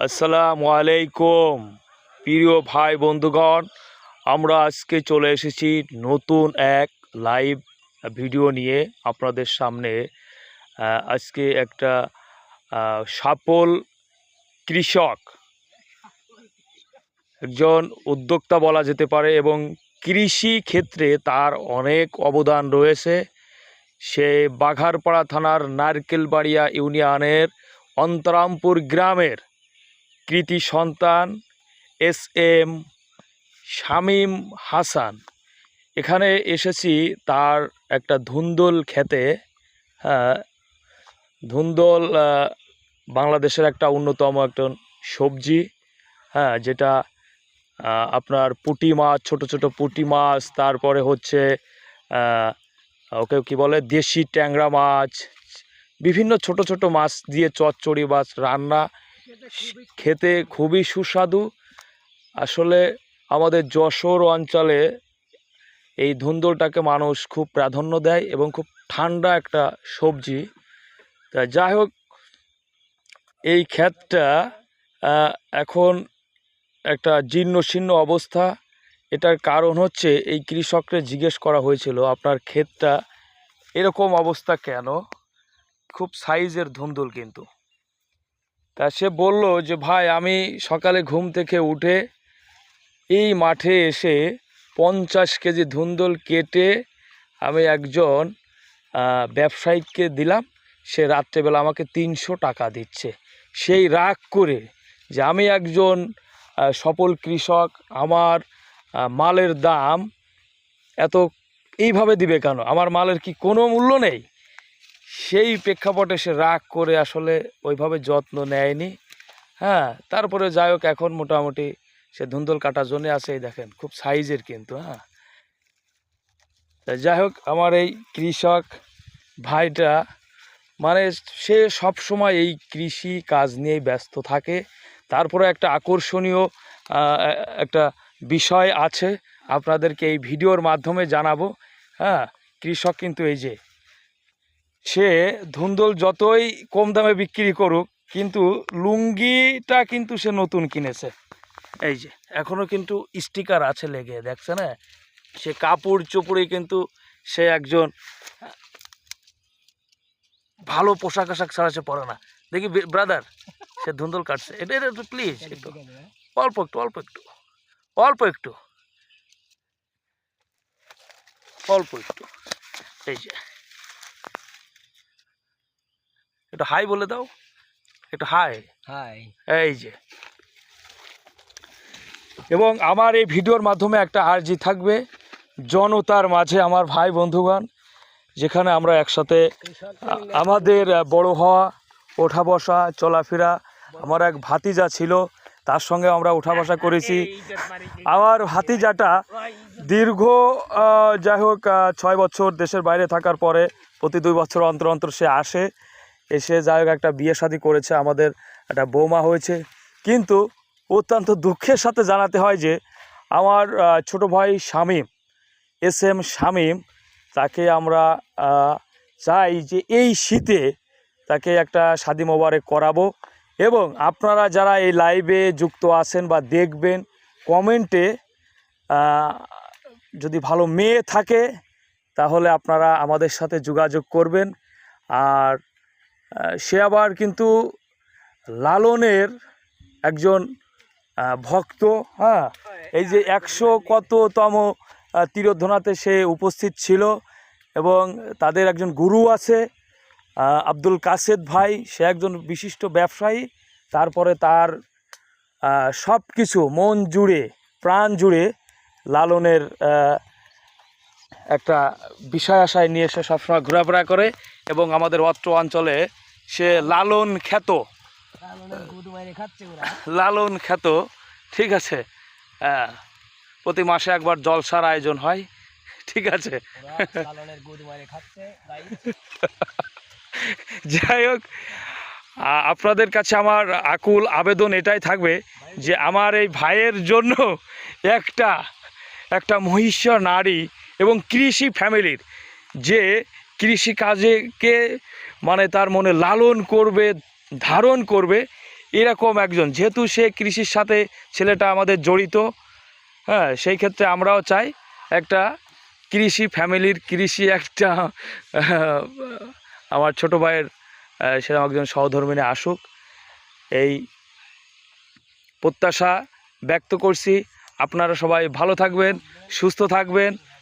আসসালামু আলাইকুম, প্রিয় ভাই বন্ধুগণ, আমরা আজকে চলে এসেছি নতুন এক লাইভ ভিডিও নিয়ে আপনাদের সামনে। আজকে একটা সফল কৃষক, একজন উদ্যোক্তা বলা যেতে পারে এবং কৃষি ক্ষেত্রে তার অনেক অবদান রয়েছে। সে বাঘারপাড়া থানার নারকেলবাড়িয়া ইউনিয়নের অন্তরামপুর গ্রামের কৃতি সন্তান এস এম শামীম হাসান। এখানে এসেছি তার একটা ধুন্দল খেতে হ্যাঁ ধুন্দল বাংলাদেশের একটা অন্যতম একটা সবজি হ্যাঁ যেটা আপনার পুঁটি মাছ, ছোট ছোট পুঁটি মাছ, তারপরে হচ্ছে ওকে কি বলে, দেশি ট্যাংরা মাছ, বিভিন্ন ছোট ছোট মাছ দিয়ে চচ্চড়ি মাছ রান্না খেতে খুবই সুস্বাদু। আসলে আমাদের যশোর অঞ্চলে এই ধুন্দলটাকে মানুষ খুব প্রাধান্য দেয় এবং খুব ঠান্ডা একটা সবজি। তা যাই হোক, এই ক্ষেতটা এখন একটা জীর্ণ শীর্ণ অবস্থা। এটার কারণ হচ্ছে এই কৃষককে জিজ্ঞেস করা হয়েছিল, আপনার ক্ষেতটা এরকম অবস্থা কেন? খুব সাইজের ধুন্দুল কিন্তু। তা সে বলল যে ভাই আমি সকালে ঘুম থেকে উঠে এই মাঠে এসে পঞ্চাশ কেজি ধুন্দল কেটে আমি একজন আহ, ব্যবসায়িককে দিলাম। সে রাত্রেবেলা আমাকে তিনশো টাকা দিচ্ছে। সেই রাগ করে যে আমি একজন সফল কৃষক আমার মালের দাম এত এইভাবে দিবে কেন? আমার মালের কি কোনো মূল্য নেই? সেই প্রেক্ষাপটে সে রাগ করে আসলে ওইভাবে যত্ন নেয়নি। হ্যাঁ তারপরে যাই হোক, এখন মোটামুটি সে ধুন্দল কাটার জন্য আছে এই দেখেন, খুব সাইজের কিন্তু হ্যাঁ। যাই হোক, আমার এই কৃষক ভাইটা মানে সে সব সময় এই কৃষি কাজ নিয়েই ব্যস্ত থাকে। তারপরে একটা আকর্ষণীয় একটা বিষয় আছে, আপনাদেরকে এই ভিডিওর মাধ্যমে জানাব। হ্যাঁ কৃষক কিন্তু এই যে সে ধুন্দল যতই কম দামে বিক্রি করুক কিন্তু লুঙ্গিটা কিন্তু সে নতুন কিনেছে। এই যে এখনও কিন্তু স্টিকার আছে লেগে দেখছে না? সে কাপড় চোপড়ে কিন্তু সে একজন ভালো পোশাক আশাক ছাড়া সে পরে না। দেখি ব্রাদার সে ধুন্দল কাটছে। এটা এটা একটু প্লিজ একটু। অল্প একটু অল্প একটু। অল্প একটু। অল্প একটু। এই যে। একটু হাই বলে দাও। একটু হাই। হাই। এই যে। এবং আমার এই ভিডিওর মাধ্যমে একটা আর্জি থাকবে। জনতার মাঝে আমার ভাই বন্ধুগণ যেখানে আমরা একসাথে আমাদের বড় হওয়া ওঠা বসা চলাফেরা আমার এক ভাতিজা ছিল তার সঙ্গে আমরা ওঠা বসা করেছি। আমার ভাতিজাটা দীর্ঘ যাই হোক ছয় বছর দেশের বাইরে থাকার পরে প্রতি দুই বছর অন্তর অন্তর সে আসে। এসে যাই হোক, একটা বিয়ে শাদী করেছে, আমাদের একটা বৌমা হয়েছে। কিন্তু অত্যন্ত দুঃখের সাথে জানাতে হয় যে, আমার ছোট ভাই শামীম এস এম শামীম তাকে আমরা চাই যে এই শীতে তাকে একটা শাদি মোবারক করাবো। এবং আপনারা যারা এই লাইভে যুক্ত আছেন বা দেখবেন, কমেন্টে যদি ভালো মেয়ে থাকে, তাহলে আপনারা আমাদের সাথে যোগাযোগ করবেন। আর সে আবার কিন্তু লালনের একজন ভক্ত হ্যাঁ? এই যে একশো কততম আহ, তীরধ্বনাতে সে উপস্থিত ছিল এবং তাদের একজন গুরু আছে আব্দুল কাসেদ ভাই। সে একজন বিশিষ্ট ব্যবসায়ী। তারপরে তার সব কিছু মন জুড়ে প্রাণ জুড়ে লালনের একটা বিষয় আশায় নিয়ে সে সবসময় ঘোরাফেরা করে এবং আমাদের অত্র অঞ্চলে সে লালন খ্যাত। লালন খ্যাত, ঠিক আছে। হ্যাঁ প্রতি মাসে একবার জলসার আয়োজন হয়, ঠিক আছে। যাই হোক আপনাদের কাছে আমার আকুল আবেদন এটাই থাকবে যে আমার এই ভাইয়ের জন্য একটা একটা মহিষ্য নারী এবং কৃষি ফ্যামিলির যে কৃষি কাজেকে মানে তার মনে লালন করবে, ধারণ করবে, এরকম একজন। যেহেতু সে কৃষির সাথে ছেলেটা আমাদের জড়িত হ্যাঁ সেই ক্ষেত্রে আমরাও চাই একটা কৃষি ফ্যামিলির কৃষি একটা, আমার ছোট ভাইয়ের সেরকম একজন সহধর্মিনী আসুক। এই প্রত্যাশা ব্যক্ত করছি। আপনারা সবাই ভালো থাকবেন, সুস্থ থাকবেন।